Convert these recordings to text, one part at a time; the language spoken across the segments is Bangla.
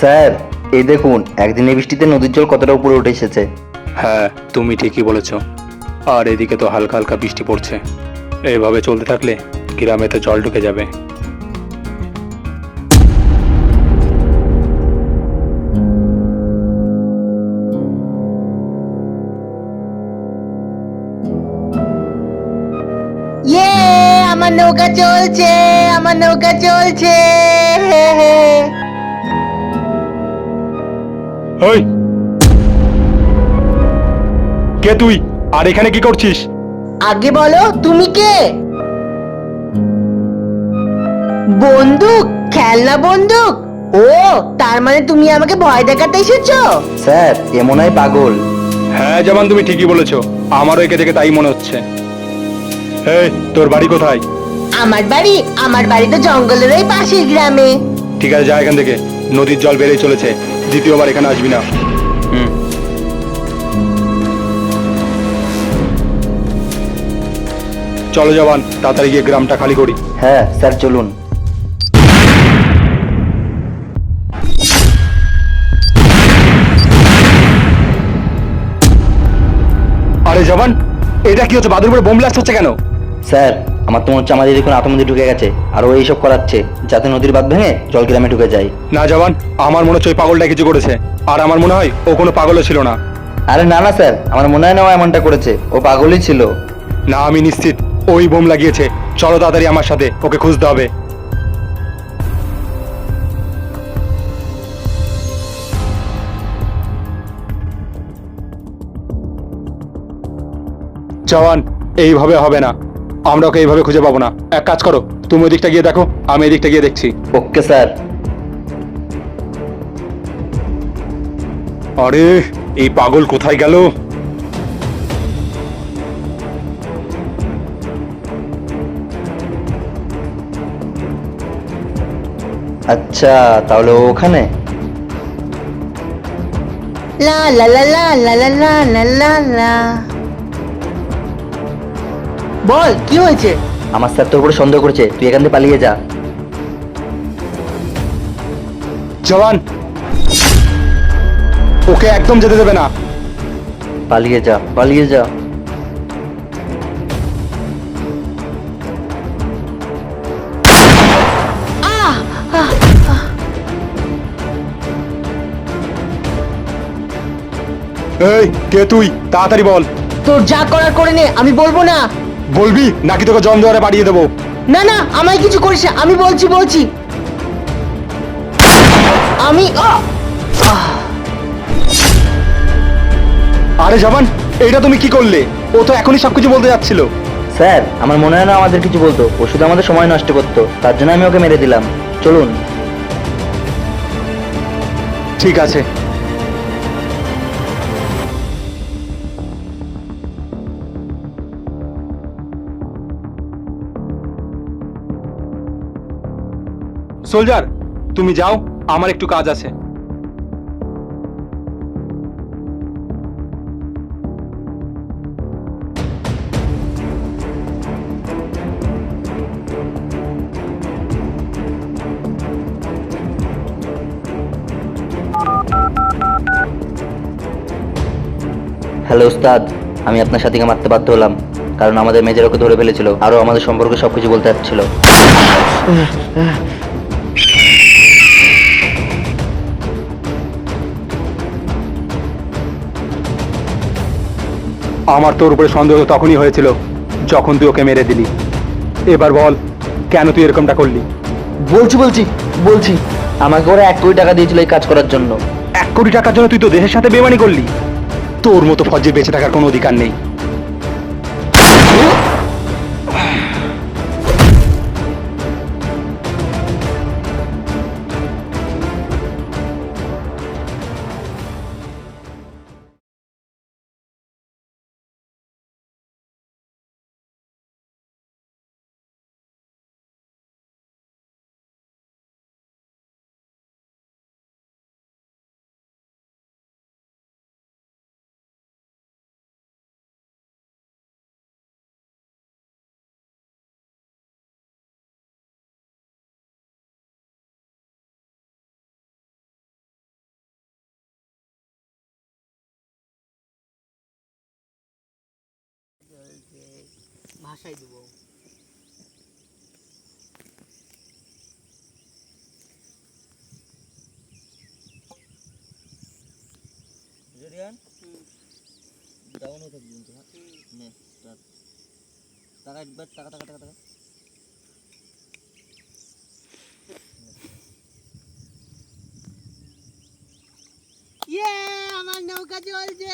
স্যার এই দেখুন একদিনে বৃষ্টিতে নদীর জল কতটা উপরে উঠে এসেছে। হ্যাঁ তুমি ঠিকই বলেছ। আর এদিকে তো হালকা হালকা বৃষ্টি পড়ছে। এইভাবে চলতে থাকলে গ্রামে তো জল ঢুকে যাবে। ইয়ে আমার নৌকা চলছে আমার নৌকা চলছে। ওই। কে তুই? আর এখানে কি করছিস? আগে বলো তুমি কে? বন্দুক খেলনা বন্দুক? ও তার মানে তুমি আমাকে ভয় দেখাতে এসেছ? স্যার এ মনে হয় পাগল। হ্যাঁ যেমন তুমি ঠিকই বলেছ। আমারও একে দেখে তাই মনে হচ্ছে। এই তোর বাড়ি কোথায়? আমার বাড়ি আমার বাড়ি তো জঙ্গলের ওই পাশের গ্রামে। ঠিক আছে যা এখান থেকে। নদীর জল বেড়েই চলেছে। দ্বিতীয়বার এখানে আসবি না। হুম। চলো জবান তাড়াতাড়ি গিয়ে গ্রামটা খালি করি। হ্যাঁ স্যার চলুন। আরে জবান এটা কি হচ্ছে? বাদুর উপরে বোম ব্লাস্ট হচ্ছে কেন? স্যার আমার তো মনে হচ্ছে আমাদের দেখুন আতঙ্কে ঢুকে গেছে আর ও এইসব করাচ্ছে যাতে নদীর বাঁধ ভেঙে জল গ্রামে ঢুকে যায়। না জবান আমার মনে হচ্ছে ওই পাগলটা কিছু করেছে। আর আমার মনে হয় ও কোনো পাগলও ছিল না। আরে না না স্যার আমার মনে হয় না ও এমনটা করেছে। ও পাগলই ছিল। না আমি নিশ্চিত ওই বোম লাগিয়েছে। চলো তাড়াতাড়ি আমার সাথে ওকে খুঁজতে হবে। জওয়ান এইভাবে হবে না। আমরা ওকে এইভাবে খুঁজে পাবো না। এক কাজ করো তুমি ওদিকটা গিয়ে দেখো আমি এদিকটা গিয়ে দেখছি। Okay sir. আরে এই পাগল কোথায় গেল? আচ্ছা তাহলে ওখানে? লা লা লা লা লা লা লা লা লা লা। বল কি হয়েছে? আমার স্যার তোর উপরে সন্দেহ করেছে তুই এখান থেকে পালিয়ে যা। জওয়ান ওকে একদম যেতে দেবে না। পালিয়ে যা পালিয়ে যা। এই কে তুই? তাড়াতাড়ি বল। তোর যা করার করে নে আমি বলব না। বলবি? নাকি তোকে জম দেওয়ারে পাঠিয়ে দেবো? না না আমায় কিছু করিস না। আমি বলছি বলছি। আমি আহ! আরে জওয়ান এটা তুমি কি করলে? ও তো এখনই সবকিছু বলতে যাচ্ছিল। স্যার আমার মনে হয় না আমাদের কিছু বলতো। ও শুধু আমাদের সময় নষ্ট করতো। তার জন্য আমি ওকে মেরে দিলাম। চলুন। ঠিক আছে। সোলজার, তুমি যাও, আমার একটু কাজ আছে। হ্যালো উস্তাদ, আমি আপনার সাথীকে মারতে বাধ্য হলাম, কারণ আমাদের মেজর ওকে ধরে ফেলেছিল, আরও আমাদের সম্পর্কে সবকিছু বলতে যাচ্ছিল আমার তোর উপরে সন্দেহ তখনই হয়েছিল যখন তুই ওকে মেরে দিলি। এবার বল কেন তুই এরকমটা করলি? বলছি বলছি বলছি। আমাকে ওরা এক কোটি টাকা দিয়েছিল এই কাজ করার জন্য। এক কোটি টাকার জন্য তুই তো দেশের সাথে বেমানি করলি। তোর মতো ফজ্জে বেঁচে থাকার কোনো অধিকার নেই। ভাষায় দেবো। জরিয়ান? ডাউন হয়ে থাকবি কিন্তু হ্যাঁ? নে স্টার্ট টাকা একবার টাকা টাকা টাকা টাকা। ইয়ে আমার নৌকা চলছে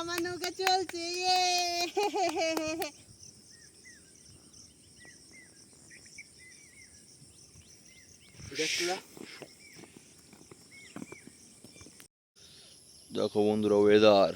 আমার নৌকা চলছে ইয়ে। দেখো বন্ধুরা ওয়েদার